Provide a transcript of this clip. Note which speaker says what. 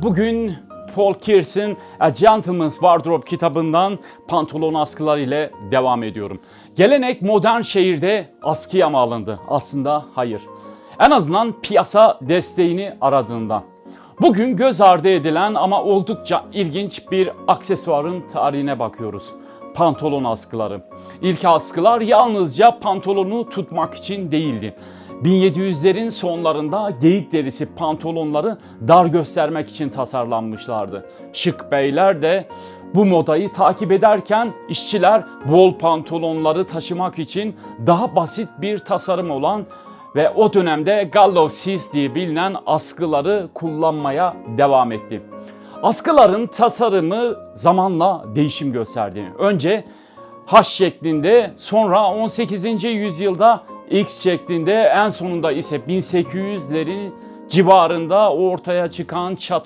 Speaker 1: Bugün Paul Kears'in A Gentleman's Wardrobe kitabından pantolon askıları ile devam ediyorum. Gelenek modern şehirde askıya mı alındı? Aslında hayır. En azından piyasa desteğini aradığından. Bugün göz ardı edilen ama oldukça ilginç bir aksesuarın tarihine bakıyoruz. Pantolon askıları. İlk askılar yalnızca pantolonu tutmak için değildi. 1700'lerin sonlarında geyik derisi pantolonları dar göstermek için tasarlanmışlardı. Şık beyler de bu modayı takip ederken işçiler bol pantolonları taşımak için daha basit bir tasarım olan ve o dönemde gallows sleeves diye bilinen askıları kullanmaya devam etti. Askıların tasarımı zamanla değişim gösterdi. Önce H şeklinde, sonra 18. yüzyılda X şeklinde, en sonunda ise 1800'lerin civarında ortaya çıkan çatı